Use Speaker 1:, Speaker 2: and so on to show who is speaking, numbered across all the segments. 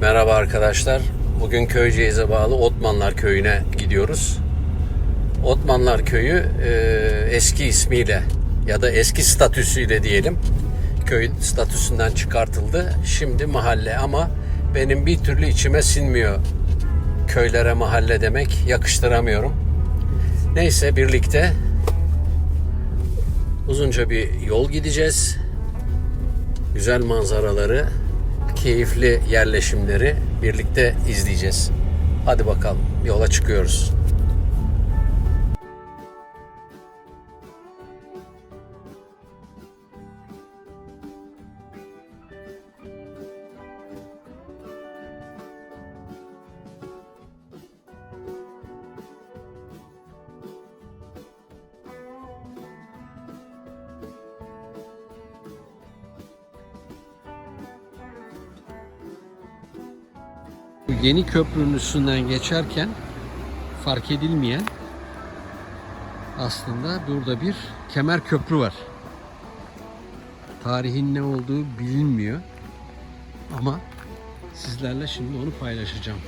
Speaker 1: Merhaba arkadaşlar. Bugün Köyceğiz'e bağlı Otmanlar Köyü'ne gidiyoruz. Otmanlar Köyü e, eski ismiyle ya da eski statüsüyle diyelim köy statüsünden çıkartıldı. Şimdi mahalle ama benim bir türlü içime sinmiyor köylere mahalle demek. Yakıştıramıyorum. Neyse birlikte uzunca bir yol gideceğiz. Güzel manzaraları, keyifli yerleşimleri birlikte izleyeceğiz. Hadi bakalım yola çıkıyoruz. Yeni köprünün üstünden geçerken fark edilmeyen aslında burada bir kemer köprü var. Tarihin ne olduğu bilinmiyor. Ama sizlerle şimdi onu paylaşacağım.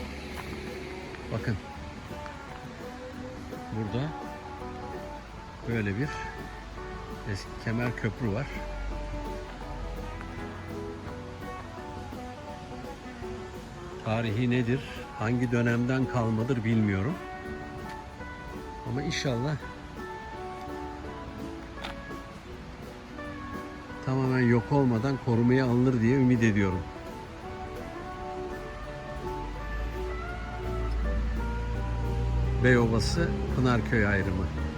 Speaker 1: Bakın. Burada böyle bir eski kemer köprü var. Tarihi nedir, hangi dönemden kalmadır bilmiyorum. Ama inşallah tamamen yok olmadan korumaya alınır diye ümit ediyorum. Beyovası Pınarköy ayrımı.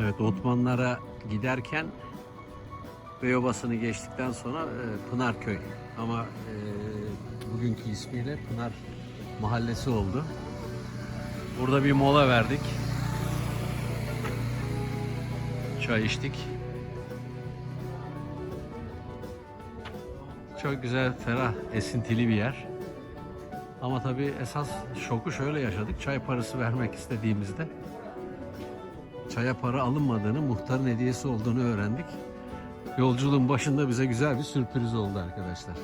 Speaker 1: Evet Otmanlara giderken Beyobası'nı geçtikten sonra e, Pınarköy ama e, bugünkü ismiyle Pınar Mahallesi oldu. Burada bir mola verdik. Çay içtik. Çok güzel, ferah, esintili bir yer. Ama tabii esas şoku şöyle yaşadık. Çay parası vermek istediğimizde çaya para alınmadığını, muhtarın hediyesi olduğunu öğrendik. Yolculuğun başında bize güzel bir sürpriz oldu arkadaşlar.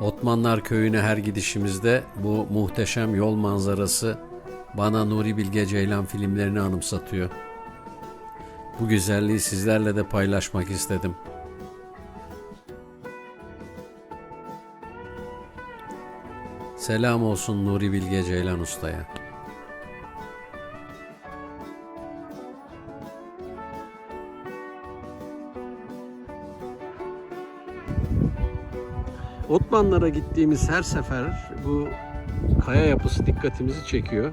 Speaker 1: Otmanlar Köyü'ne her gidişimizde bu muhteşem yol manzarası bana Nuri Bilge Ceylan filmlerini anımsatıyor. Bu güzelliği sizlerle de paylaşmak istedim. Selam olsun Nuri Bilge Ceylan Usta'ya. Otmanlara gittiğimiz her sefer bu kaya yapısı dikkatimizi çekiyor.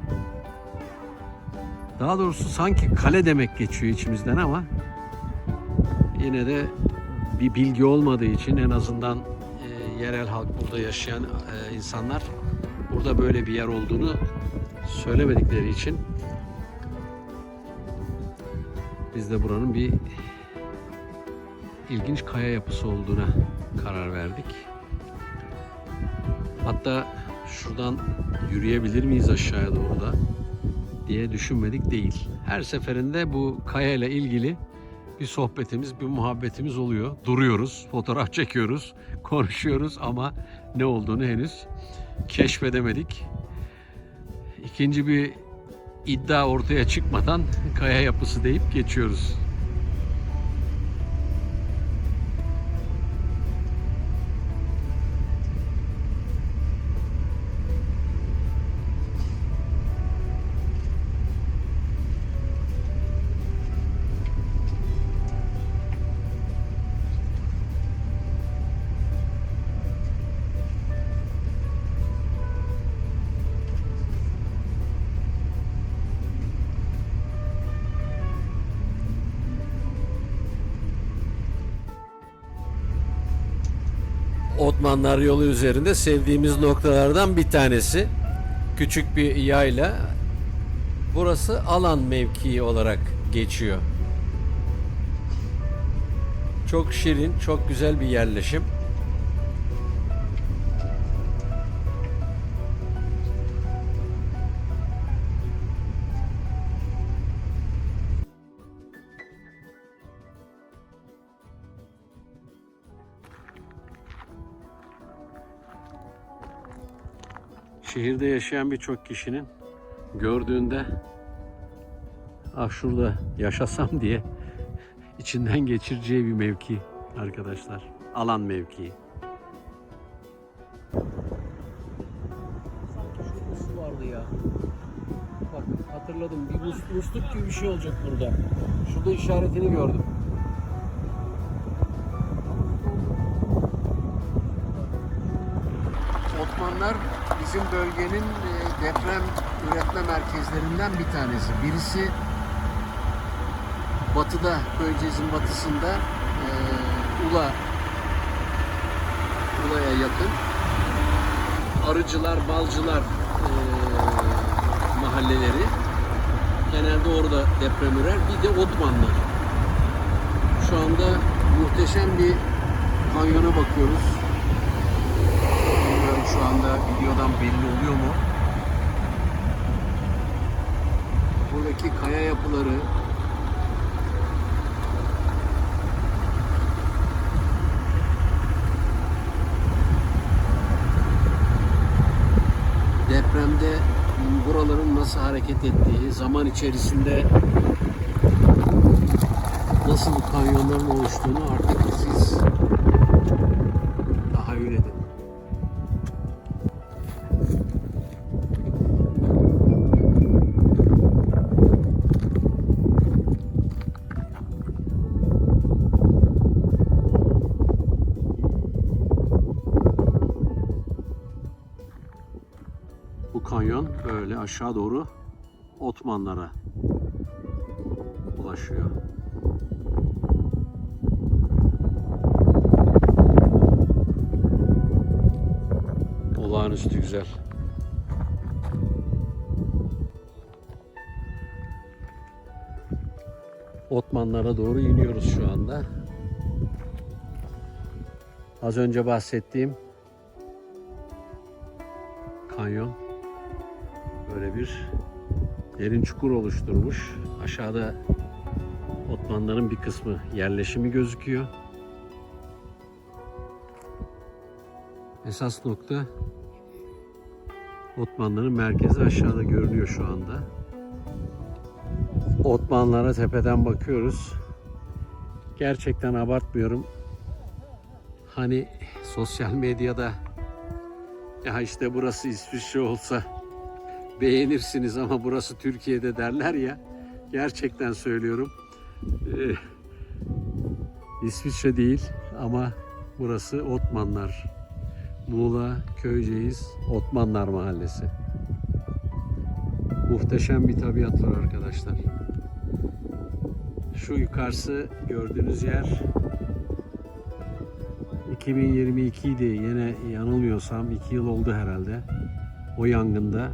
Speaker 1: Daha doğrusu sanki kale demek geçiyor içimizden ama yine de bir bilgi olmadığı için en azından e, yerel halk burada yaşayan e, insanlar burada böyle bir yer olduğunu söylemedikleri için biz de buranın bir ilginç kaya yapısı olduğuna karar verdik. Hatta şuradan yürüyebilir miyiz aşağıya doğru da diye düşünmedik değil. Her seferinde bu kaya ile ilgili bir sohbetimiz, bir muhabbetimiz oluyor. Duruyoruz, fotoğraf çekiyoruz, konuşuyoruz ama ne olduğunu henüz keşfedemedik. İkinci bir iddia ortaya çıkmadan kaya yapısı deyip geçiyoruz. Otmanlar yolu üzerinde sevdiğimiz noktalardan bir tanesi. Küçük bir yayla. Burası alan mevkii olarak geçiyor. Çok şirin, çok güzel bir yerleşim. Şehirde yaşayan birçok kişinin gördüğünde ah şurada yaşasam diye içinden geçireceği bir mevki arkadaşlar. Alan mevkii. Sanki şurada su vardı ya. Bak hatırladım. Bir mus- musluk gibi bir şey olacak burada. Şurada işaretini gördüm. Otmanlar bizim bölgenin e, deprem üretme merkezlerinden bir tanesi. Birisi batıda, Köyceğiz'in batısında e, Ula Ula'ya yakın. Arıcılar, Balcılar e, mahalleleri genelde orada deprem ürer. Bir de Otmanlar. Şu anda muhteşem bir kanyona bakıyoruz. Şu anda videodan belli oluyor mu? Buradaki kaya yapıları depremde buraların nasıl hareket ettiği, zaman içerisinde nasıl kanyonların oluştuğunu artık siz aşağı doğru Otmanlara ulaşıyor. Olağanüstü güzel. Otmanlara doğru iniyoruz şu anda. Az önce bahsettiğim kanyon böyle bir derin çukur oluşturmuş. Aşağıda Otmanların bir kısmı yerleşimi gözüküyor. Esas nokta Otmanların merkezi aşağıda görünüyor şu anda. Otmanlara tepeden bakıyoruz. Gerçekten abartmıyorum. Hani sosyal medyada ya işte burası İsviçre olsa beğenirsiniz ama burası Türkiye'de derler ya. Gerçekten söylüyorum. Ee, İsviçre değil ama burası Otmanlar. Muğla Köyceğiz Otmanlar Mahallesi. Muhteşem bir tabiat var arkadaşlar. Şu yukarısı gördüğünüz yer 2022 idi. Yine yanılmıyorsam 2 yıl oldu herhalde. O yangında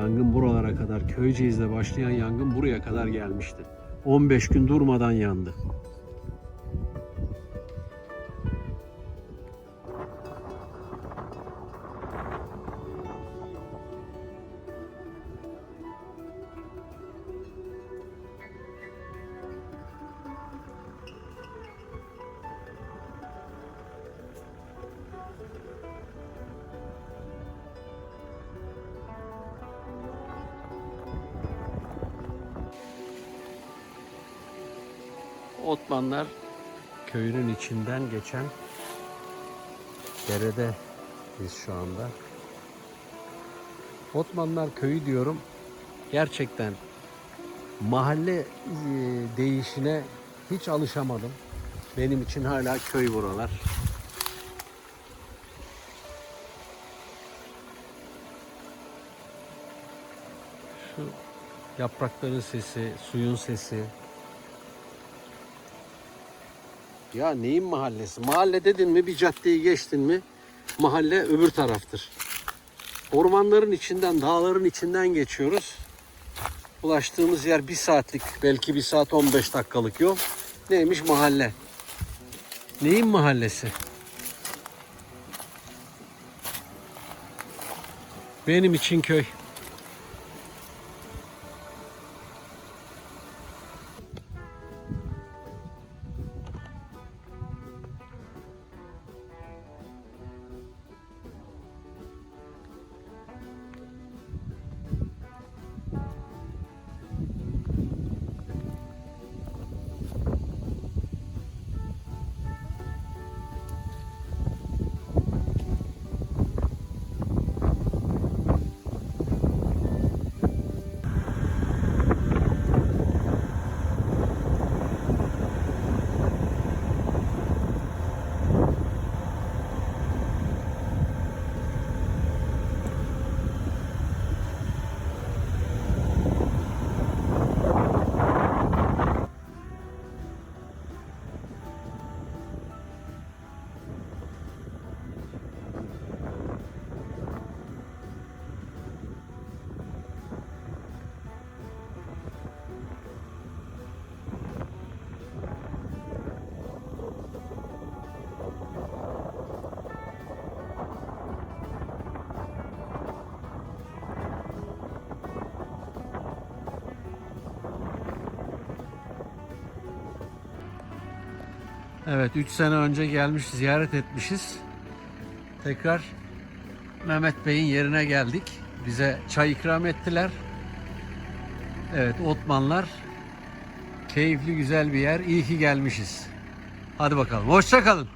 Speaker 1: yangın buralara kadar Köyceğiz'de başlayan yangın buraya kadar gelmişti. 15 gün durmadan yandı. Otmanlar köyünün içinden geçen derede biz şu anda. Otmanlar köyü diyorum. Gerçekten mahalle e, değişine hiç alışamadım. Benim için hala köy buralar. Şu yaprakların sesi, suyun sesi, Ya neyin mahallesi? Mahalle dedin mi bir caddeyi geçtin mi mahalle öbür taraftır. Ormanların içinden, dağların içinden geçiyoruz. Ulaştığımız yer bir saatlik, belki bir saat 15 dakikalık yol. Neymiş mahalle? Neyin mahallesi? Benim için köy. Evet 3 sene önce gelmiş ziyaret etmişiz. Tekrar Mehmet Bey'in yerine geldik. Bize çay ikram ettiler. Evet Otmanlar keyifli güzel bir yer. İyi ki gelmişiz. Hadi bakalım. Hoşça kalın.